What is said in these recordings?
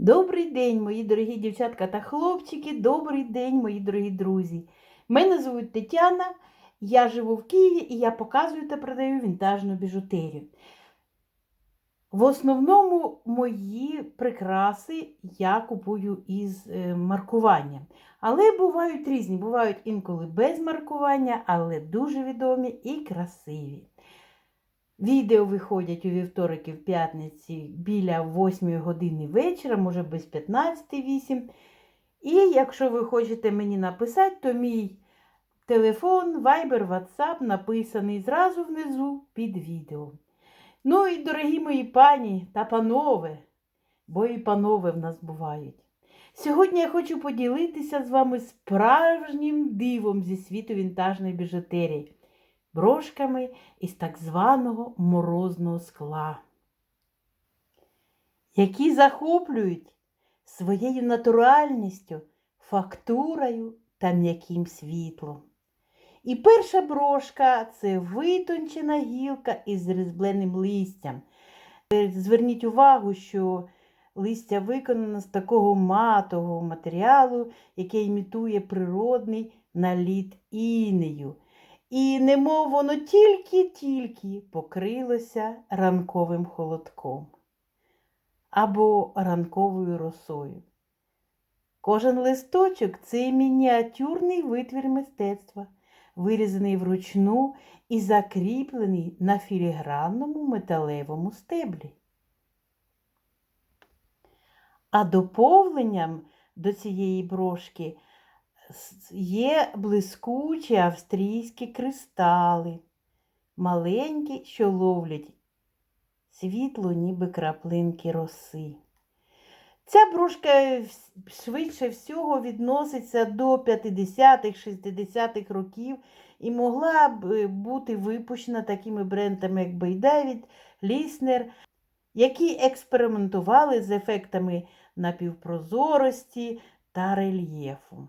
Добрий день, мої дорогі дівчатка та хлопчики. Добрий день, мої дорогі друзі. Мене звуть Тетяна, я живу в Києві і я показую та продаю вінтажну біжутерію. В основному мої прикраси я купую із е, маркуванням. Але бувають різні, бувають інколи без маркування, але дуже відомі і красиві. Відео виходять у вівторок і в п'ятниці біля 8 години вечора, може без 15-8. І якщо ви хочете мені написати, то мій телефон, Viber, WhatsApp написаний зразу внизу під відео. Ну і дорогі мої пані та панове, бо і панове в нас бувають. Сьогодні я хочу поділитися з вами справжнім дивом зі світу вінтажної біжутерії брошками із так званого морозного скла, які захоплюють своєю натуральністю, фактурою та м'яким світлом. І перша брошка це витончена гілка із різьбленим листям. Е, Зверніть увагу, що листя виконано з такого матового матеріалу, який імітує природний наліт інею. І немов воно тільки-тільки покрилося ранковим холодком або ранковою росою. Кожен листочок це мініатюрний витвір мистецтва, вирізаний вручну і закріплений на філігранному металевому стеблі. А доповненням до цієї брошки є блискучі австрійські кристали, маленькі, що ловлять світло, ніби краплинки роси. Ця брошка швидше всього відноситься до 50-х-60-х років і могла б бути випущена такими брендами, як Бейдевід, Ліснер, які експериментували з ефектами напівпрозорості та рельєфу.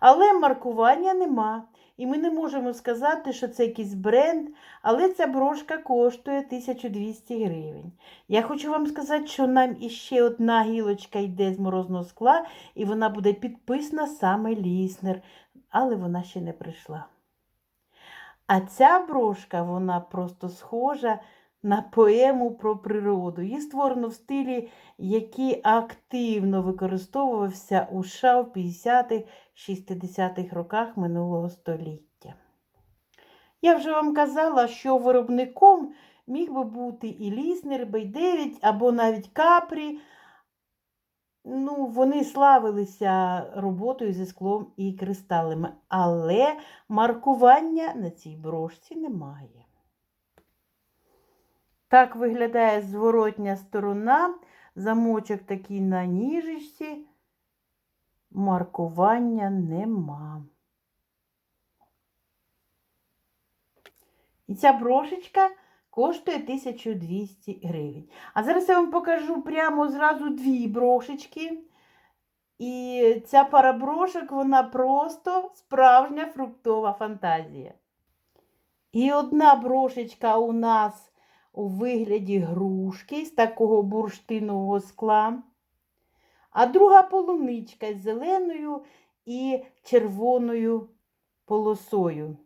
Але маркування нема. І ми не можемо сказати, що це якийсь бренд, але ця брошка коштує 1200 гривень. Я хочу вам сказати, що нам іще одна гілочка йде з морозного скла, і вона буде підписана саме Ліснер, але вона ще не прийшла. А ця брошка, вона просто схожа на поему про природу. Її створено в стилі, який активно використовувався у США в 50-х, 60-х роках минулого століття. Я вже вам казала, що виробником міг би бути і Ліснер, Бейдевідь або навіть Капрі. Ну, Вони славилися роботою зі склом і кристалами, але маркування на цій брошці немає. Так виглядає зворотня сторона, замочок такий на ніжечці, маркування нема. І ця брошечка коштує 1200 гривень. А зараз я вам покажу прямо зразу дві брошечки. І ця пара брошок, вона просто справжня фруктова фантазія. І одна брошечка у нас у вигляді грушки з такого бурштинового скла, а друга полуничка з зеленою і червоною полосою.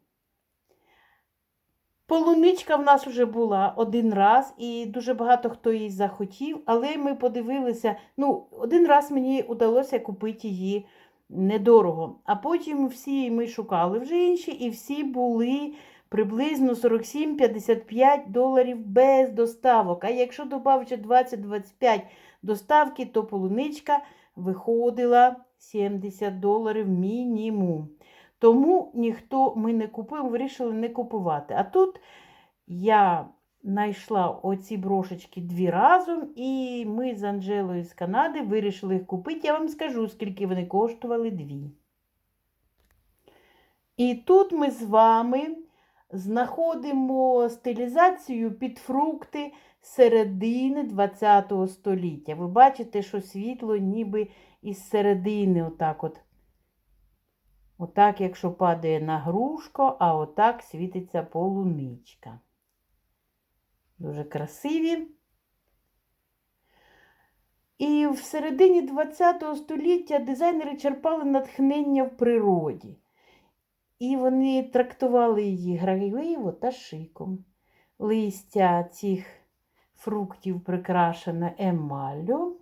Полуничка в нас вже була один раз, і дуже багато хто її захотів, але ми подивилися, ну, один раз мені вдалося купити її недорого. А потім всі ми шукали вже інші, і всі були приблизно 47-55 доларів без доставок. А якщо додати 20-25 доставки, то полуничка виходила 70 доларів мінімум. Тому ніхто ми не купив, вирішили не купувати. А тут я знайшла оці брошечки дві разом, і ми з Анжелою з Канади вирішили їх купити. Я вам скажу, скільки вони коштували дві. І тут ми з вами знаходимо стилізацію під фрукти середини ХХ століття. Ви бачите, що світло ніби із середини, отак от. Отак, якщо падає на грушко, а отак світиться полуничка. Дуже красиві. І в середині ХХ століття дизайнери черпали натхнення в природі. І вони трактували її грайливо та шиком. Листя цих фруктів прикрашене емаллю.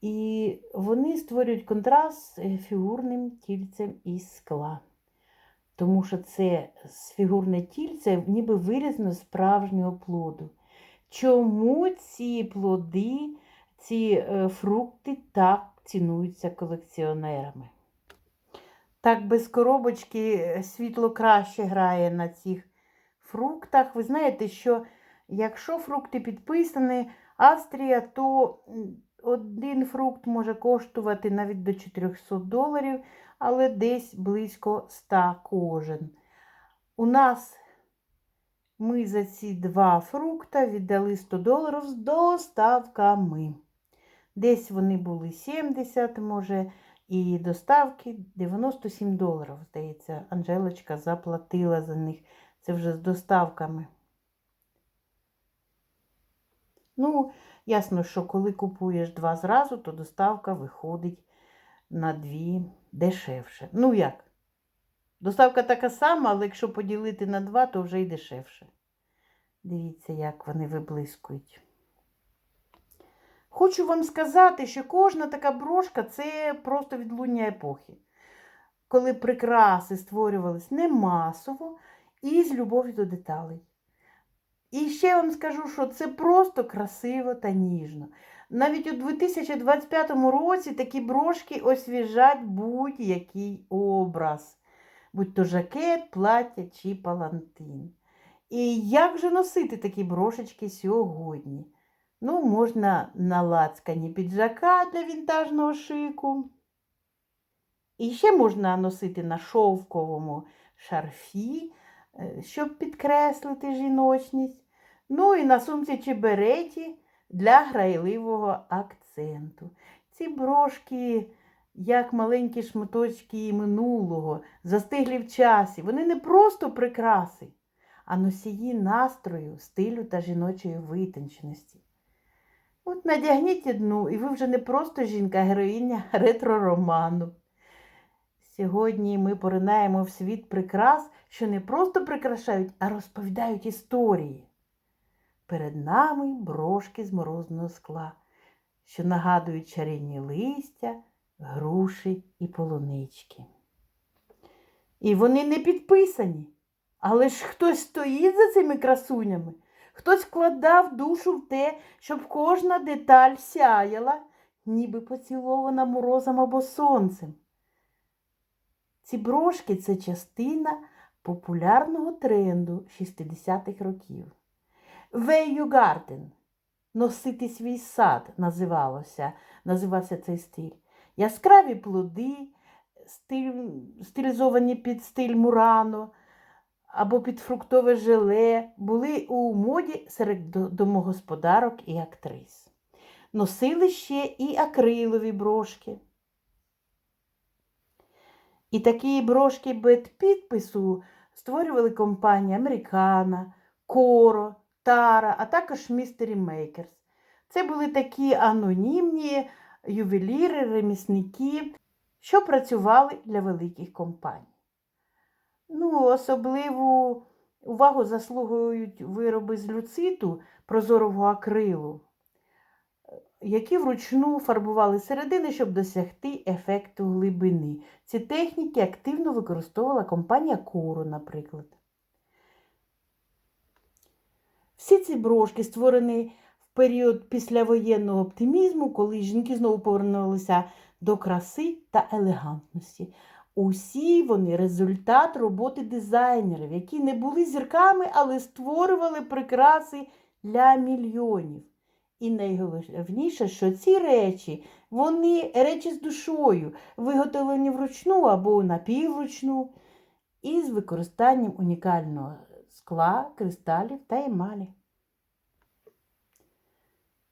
І вони створюють контраст з фігурним тільцем із скла. Тому що це фігурне тільце ніби вирізано з справжнього плоду. Чому ці плоди, ці е, фрукти так цінуються колекціонерами? Так, без коробочки е, світло краще грає на цих фруктах. Ви знаєте, що якщо фрукти підписані Австрія, то один фрукт може коштувати навіть до 400 доларів, але десь близько 100 кожен. У нас ми за ці два фрукта віддали 100 доларів з доставками. Десь вони були 70, може, і доставки 97 доларів, здається, Анжелочка заплатила за них. Це вже з доставками. Ну, ясно, що коли купуєш два зразу, то доставка виходить на дві дешевше. Ну як? Доставка така сама, але якщо поділити на два, то вже й дешевше. Дивіться, як вони виблискують. Хочу вам сказати, що кожна така брошка це просто відлуння епохи. Коли прикраси створювались не масово і з любов'ю до деталей. І ще вам скажу, що це просто красиво та ніжно. Навіть у 2025 році такі брошки освіжать будь-який образ, будь то жакет, плаття чи палантин. І як же носити такі брошечки сьогодні? Ну, можна на лацкані піджака для вінтажного шику. І ще можна носити на шовковому шарфі, е, щоб підкреслити жіночність. Ну і на сумці чи береті для грайливого акценту. Ці брошки, як маленькі шматочки минулого, застиглі в часі. Вони не просто прикраси, а носії настрою, стилю та жіночої витонченості. От надягніть одну, і ви вже не просто жінка-героїня ретро-роману. Сьогодні ми поринаємо в світ прикрас, що не просто прикрашають, а розповідають історії. Перед нами брошки з морозного скла, що нагадують чарівні листя, груші і полунички. І вони не підписані. Але ж хтось стоїть за цими красунями, хтось вкладав душу в те, щоб кожна деталь сяяла, ніби поцілована морозом або сонцем. Ці брошки це частина популярного тренду 60-х років. Your garden – носити свій сад називалося, називався цей стиль. Яскраві плоди, стиль, стилізовані під стиль Мурано або під фруктове желе, були у моді серед домогосподарок і актрис. Носили ще і акрилові брошки. І такі брошки без підпису створювали компанії Американа, Коро, Тара, а також Містері Мейкерс. Це були такі анонімні ювеліри, ремісники, що працювали для великих компаній. Ну, особливу увагу заслуговують вироби з люциту прозорого акрилу, які вручну фарбували середини, щоб досягти ефекту глибини. Ці техніки активно використовувала компанія Коро, наприклад. Всі ці брошки створені в період післявоєнного оптимізму, коли жінки знову повернулися до краси та елегантності. Усі вони результат роботи дизайнерів, які не були зірками, але створювали прикраси для мільйонів. І найголовніше, що ці речі, вони речі з душою, виготовлені вручну або напіввручну, і з використанням унікального скла, кристалів та емалі.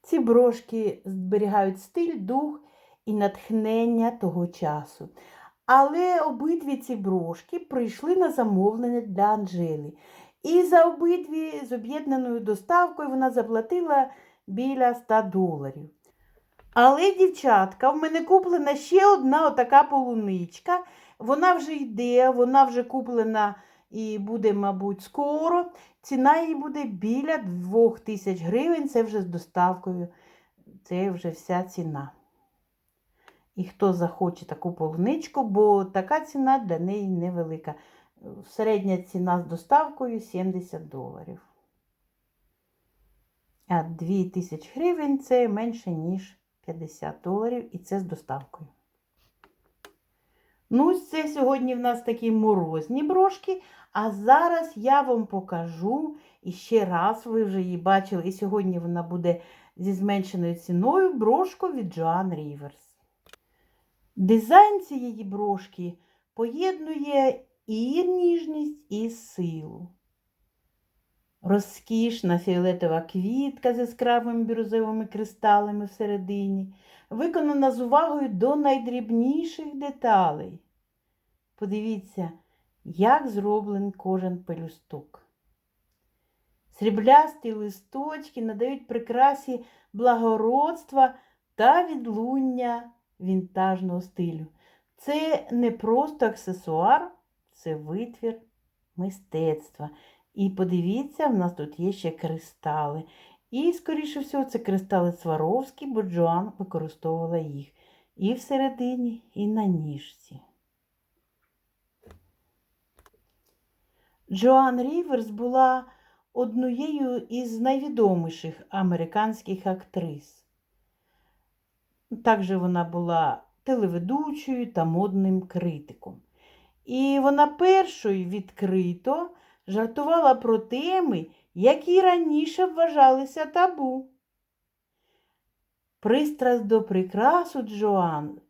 Ці брошки зберігають стиль, дух і натхнення того часу. Але обидві ці брошки прийшли на замовлення для Анжели. І за обидві з об'єднаною доставкою вона заплатила біля 100 доларів. Але, дівчатка, в мене куплена ще одна отака полуничка. Вона вже йде, вона вже куплена і буде, мабуть, скоро. Ціна її буде біля 2000 гривень, це вже з доставкою. Це вже вся ціна. І хто захоче таку полуничку, бо така ціна для неї невелика. Середня ціна з доставкою 70 доларів. А 2000 гривень це менше, ніж 50 доларів, і це з доставкою. Ну, це сьогодні в нас такі морозні брошки. А зараз я вам покажу і ще раз, ви вже її бачили, і сьогодні вона буде зі зменшеною ціною брошку від Joan Rivers. Дизайн цієї брошки поєднує і ніжність, і силу. Розкішна фіолетова квітка з яскравими бірюзовими кристалами всередині, виконана з увагою до найдрібніших деталей. Подивіться, як зроблений кожен пелюсток. Сріблясті листочки надають прикрасі благородства та відлуння вінтажного стилю. Це не просто аксесуар, це витвір мистецтва. І подивіться, в нас тут є ще кристали. І, скоріше всього, це кристали Сваровські, бо Джоан використовувала їх і всередині, і на ніжці. Джоан Ріверс була однією із найвідоміших американських актрис. Також вона була телеведучою та модним критиком. І вона першою відкрито жартувала про теми, які раніше вважалися табу. Пристрасть до прикрасу Джоан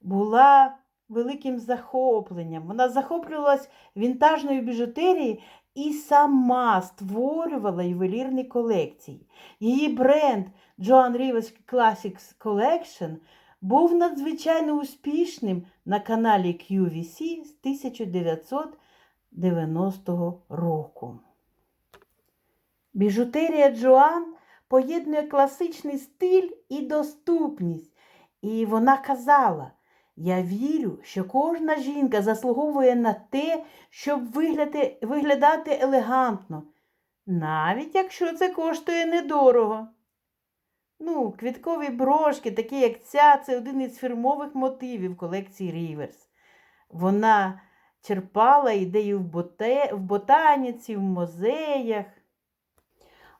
була великим захопленням. Вона захоплювалась вінтажною біжутерією і сама створювала ювелірні колекції. Її бренд Joan Rivers Classics Collection був надзвичайно успішним на каналі QVC з 1990 року. Біжутерія Джоан поєднує класичний стиль і доступність. І вона казала, я вірю, що кожна жінка заслуговує на те, щоб виглядати, виглядати елегантно, навіть якщо це коштує недорого. Ну, квіткові брошки, такі як ця, це один із фірмових мотивів колекції Ріверс. Вона черпала ідею в, боте, в ботаніці, в музеях,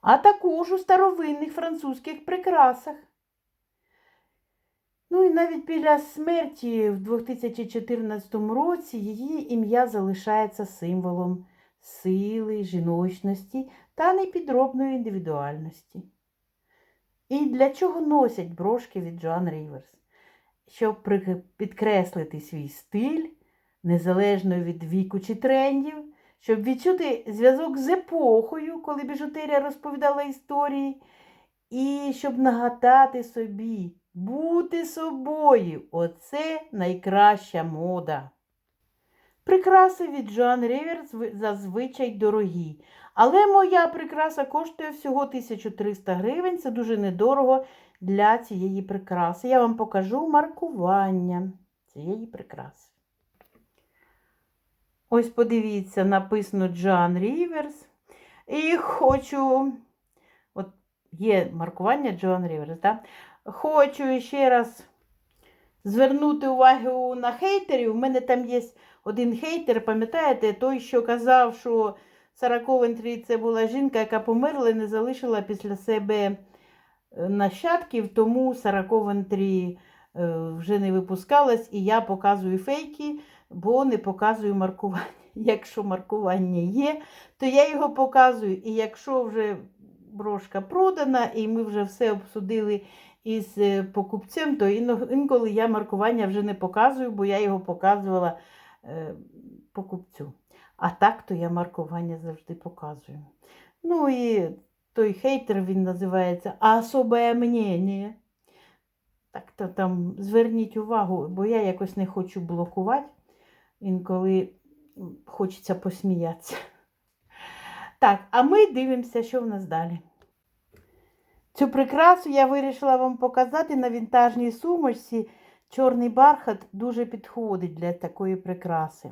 а також у старовинних французьких прикрасах. Ну і навіть після смерті в 2014 році її ім'я залишається символом сили, жіночності та непідробної індивідуальності. І для чого носять брошки від Джоан Ріверс? Щоб підкреслити свій стиль, незалежно від віку чи трендів, щоб відчути зв'язок з епохою, коли біжутерія розповідала історії, і щоб нагадати собі, бути собою оце найкраща мода. Прикраси від Джоан Ріверс зазвичай дорогі. Але моя прикраса коштує всього 1300 гривень. Це дуже недорого для цієї прикраси. Я вам покажу маркування цієї прикраси. Ось подивіться, написано Джоан Ріверс. І хочу, от є маркування Джоан Ріверс, так? Хочу ще раз звернути увагу на хейтерів. У мене там є один хейтер, пам'ятаєте, той, що казав, що Сара Ковентрі це була жінка, яка померла і не залишила після себе е, нащадків, тому Сара Ковентрі е, вже не випускалась, і я показую фейки, бо не показую маркування. Якщо маркування є, то я його показую. І якщо вже брошка продана, і ми вже все обсудили із е, покупцем, то інколи я маркування вже не показую, бо я його показувала покупцю. А так то я маркування завжди показую. Ну і той хейтер він називається особе мнення. Так то там зверніть увагу, бо я якось не хочу блокувати, інколи хочеться посміятися. Так, а ми дивимося, що в нас далі. Цю прикрасу я вирішила вам показати на вінтажній сумочці. Чорний бархат дуже підходить для такої прикраси.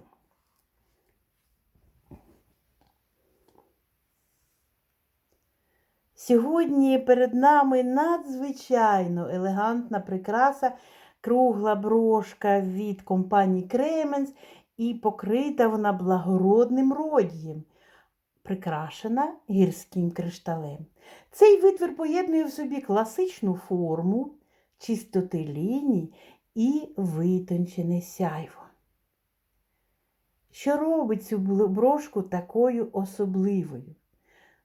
Сьогодні перед нами надзвичайно елегантна прикраса, кругла брошка від компанії Кременс і покрита вона благородним родієм, прикрашена гірським кришталем. Цей витвір поєднує в собі класичну форму, чистоти ліній і витончене сяйво. Що робить цю брошку такою особливою?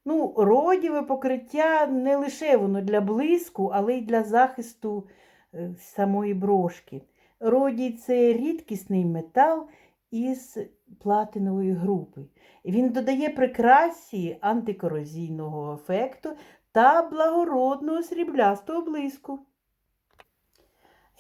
Ну, родіве покриття не лише воно для блиску, але й для захисту е, самої брошки. Родій це рідкісний метал із платинової групи. Він додає прикрасі антикорозійного ефекту та благородного сріблястого блиску.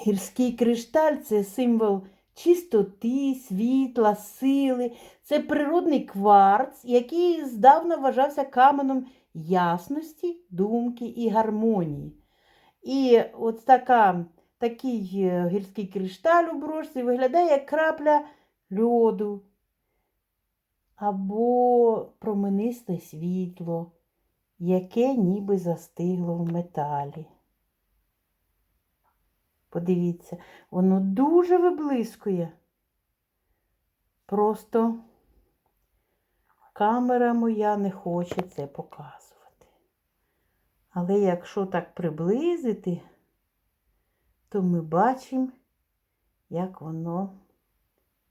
Гірський кришталь це символ чистоти, світла, сили. Це природний кварц, який здавна вважався каменом ясності, думки і гармонії. І от така, такий е, гірський кришталь у брошці виглядає як крапля льоду або променисте світло, яке ніби застигло в металі. Подивіться, воно дуже виблискує. Просто камера моя не хоче це показувати. Але якщо так приблизити, то ми бачимо, як воно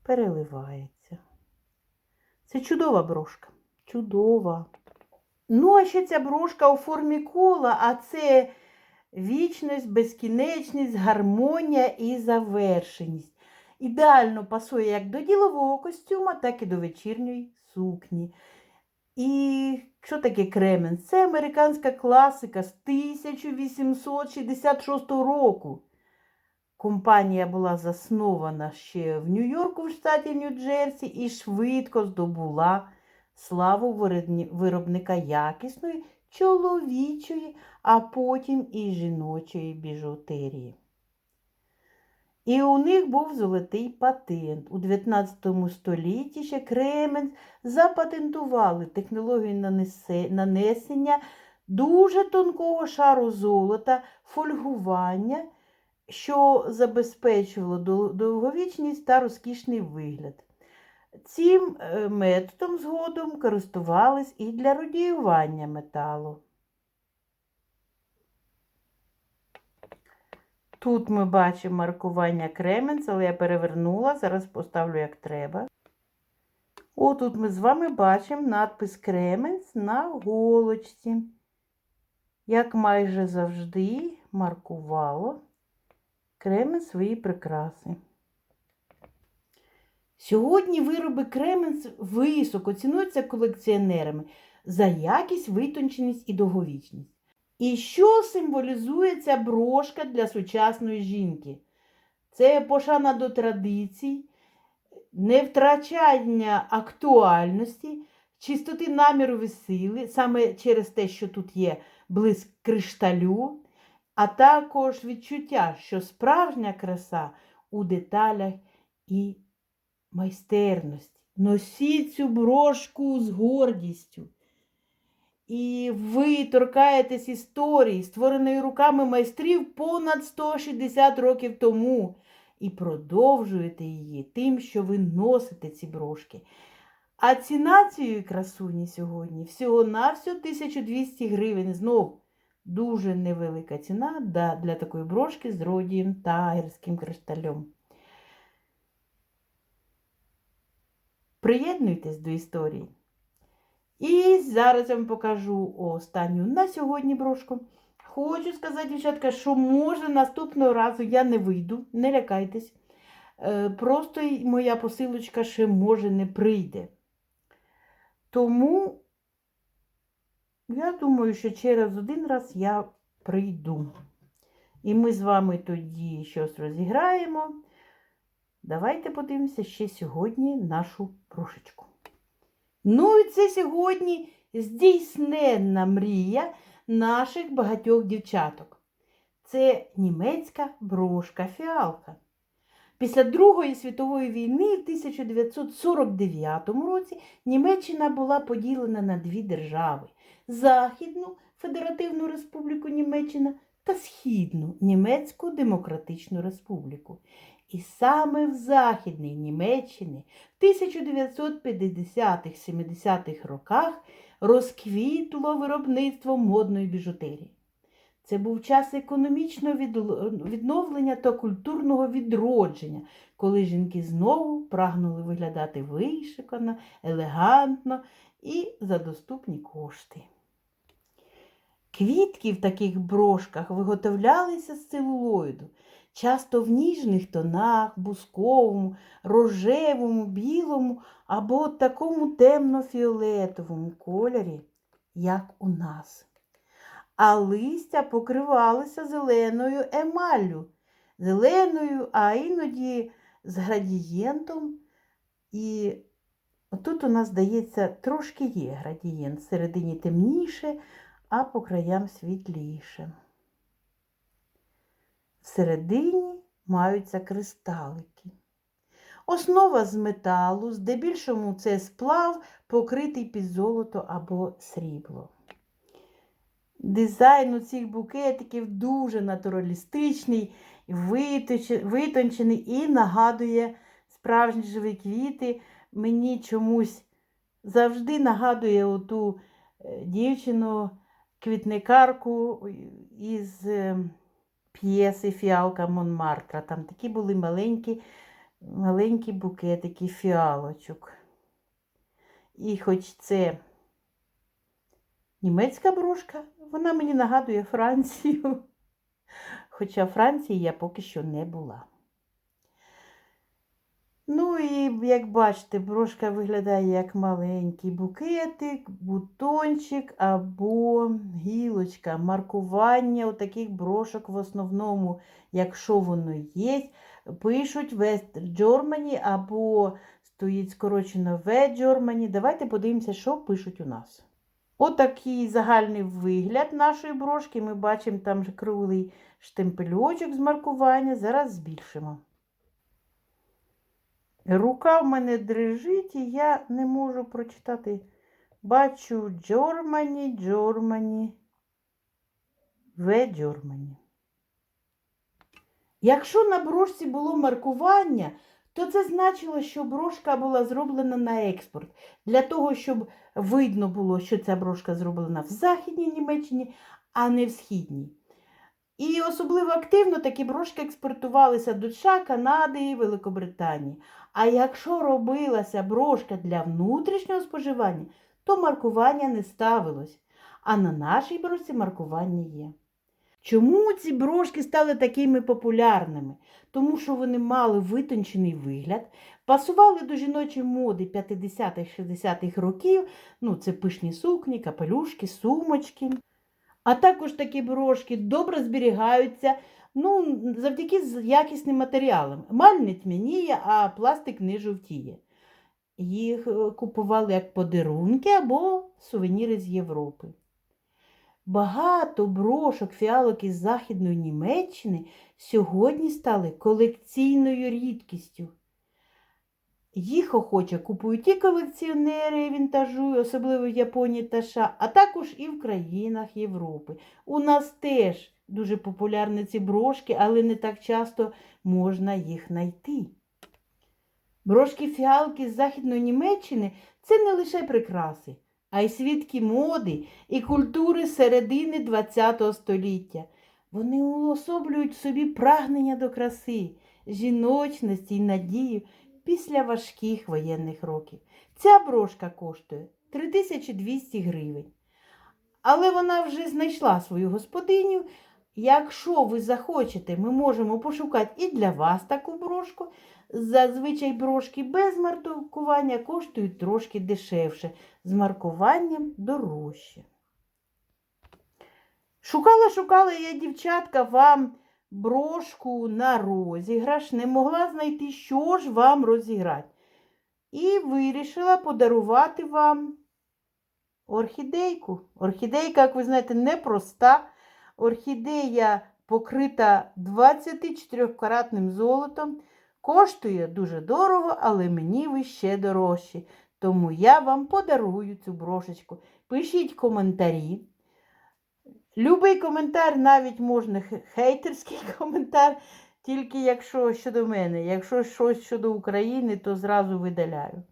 переливається. Це чудова брошка. Чудова. Ну, а ще ця брошка у формі кола, а це вічність, безкінечність, гармонія і завершеність. Ідеально пасує як до ділового костюма, так і до вечірньої сукні. І що таке Кремен? Це американська класика з 1866 року. Компанія була заснована ще в Нью-Йорку, в штаті Нью-Джерсі, і швидко здобула славу виробника якісної чоловічої, а потім і жіночої біжутерії. І у них був золотий патент. У 19 столітті ще Кременс запатентували технологію нанесення дуже тонкого шару золота, фольгування, що забезпечувало довговічність та розкішний вигляд. Цим е, методом згодом користувались і для радіювання металу. Тут ми бачимо маркування Кременс, але я перевернула, зараз поставлю як треба. О, тут ми з вами бачимо надпис Кременс на голочці. Як майже завжди маркувало Кременс свої прикраси. Сьогодні вироби Кременс високо цінуються колекціонерами за якість, витонченість і довговічність. І що символізує ця брошка для сучасної жінки? Це пошана до традицій, невтрачання актуальності, чистоти наміру і сили, саме через те, що тут є блиск кришталю, а також відчуття, що справжня краса у деталях і майстерності. Носіть цю брошку з гордістю. І ви торкаєтесь історії, створеної руками майстрів понад 160 років тому. І продовжуєте її тим, що ви носите ці брошки. А ціна цієї красуні сьогодні всього-навсього 1200 гривень. Знов дуже невелика ціна для такої брошки з родієм та гірським кришталем. Приєднуйтесь до історії. І зараз я вам покажу останню на сьогодні брошку. Хочу сказати, дівчатка, що може наступного разу я не вийду, не лякайтесь. Е, просто моя посилочка ще може не прийде. Тому, я думаю, що через один раз я прийду. І ми з вами тоді щось розіграємо. Давайте подивимося ще сьогодні нашу брошечку. Ну і це сьогодні здійсненна мрія наших багатьох дівчаток. Це німецька брошка фіалка. Після Другої світової війни в 1949 році Німеччина була поділена на дві держави Західну Федеративну Республіку Німеччина та Східну Німецьку Демократичну Республіку. І саме в Західній Німеччині в 1950-70-х роках розквітло виробництво модної біжутерії. Це був час економічного відновлення та культурного відродження, коли жінки знову прагнули виглядати вишикано, елегантно і за доступні кошти. Квітки в таких брошках виготовлялися з целулоїду, часто в ніжних тонах, бусковому, рожевому, білому або такому темно-фіолетовому кольорі, як у нас. А листя покривалося зеленою емаллю, зеленою, а іноді з градієнтом. І тут у нас, здається, трошки є градієнт, всередині темніше, а по краям світліше. Всередині маються кристалики. Основа з металу, здебільшому це сплав, покритий під золото або срібло. Дизайн у цих букетиків дуже натуралістичний, витончений і нагадує справжні живі квіти. Мені чомусь завжди нагадує оту е, дівчину, квітникарку із е, п'єси Фіалка Монмартра. Там такі були маленькі, маленькі букетики фіалочок. І хоч це німецька брошка, вона мені нагадує Францію. Хоча Франції я поки що не була. Ну і як бачите, брошка виглядає як маленький букетик, бутончик або гілочка. Маркування у таких брошок в основному, якщо воно є, пишуть West Germany або стоїть скорочено В Germany. Давайте подивимося, що пишуть у нас. Отакий загальний вигляд нашої брошки. Ми бачимо там круглий штемпельочок з маркування. Зараз збільшимо. Рука в мене дрижить, і я не можу прочитати. Бачу Джормані, Джормані, В Джормані. Якщо на брошці було маркування, то це значило, що брошка була зроблена на експорт. Для того, щоб видно було, що ця брошка зроблена в Західній Німеччині, а не в Східній. І особливо активно такі брошки експортувалися до США, Канади і Великобританії. А якщо робилася брошка для внутрішнього споживання, то маркування не ставилось. А на нашій брошці маркування є. Чому ці брошки стали такими популярними? Тому що вони мали витончений вигляд, пасували до жіночої моди 50-60-х років, ну це пишні сукні, капелюшки, сумочки. А також такі брошки добре зберігаються ну, завдяки якісним матеріалам. Маль не тьмяніє, а пластик не жовтіє. Їх е, купували як подарунки або сувеніри з Європи. Багато брошок фіалок із Західної Німеччини сьогодні стали колекційною рідкістю. Їх охоче купують і колекціонери вінтажу, особливо в Японії та США, а також і в країнах Європи. У нас теж дуже популярні ці брошки, але не так часто можна їх знайти. Брошки фіалки з Західної Німеччини це не лише прикраси, а й свідки моди і культури середини ХХ століття. Вони уособлюють в собі прагнення до краси, жіночності й надію після важких воєнних років. Ця брошка коштує 3200 гривень. Але вона вже знайшла свою господиню. Якщо ви захочете, ми можемо пошукати і для вас таку брошку. Зазвичай брошки без маркування коштують трошки дешевше, з маркуванням дорожче. Шукала, шукала я, дівчатка, вам брошку на розіграш, не могла знайти, що ж вам розіграти. І вирішила подарувати вам орхідейку. Орхідейка, як ви знаєте, непроста. Орхідея покрита 24-каратним золотом. Коштує дуже дорого, але мені ви ще дорожчі. Тому я вам подарую цю брошечку. Пишіть коментарі. Любий коментар, навіть можна хейтерський коментар, тільки якщо щодо мене. Якщо щось щодо України, то зразу видаляю.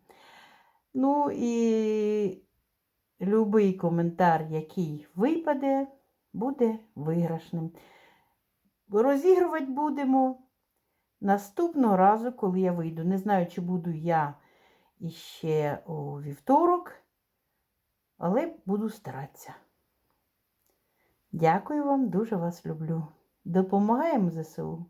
Ну і любий коментар, який випаде, буде виграшним. Розігрувати будемо наступного разу, коли я вийду. Не знаю, чи буду я іще у вівторок, але буду старатися. Дякую вам, дуже вас люблю. Допомагаємо ЗСУ.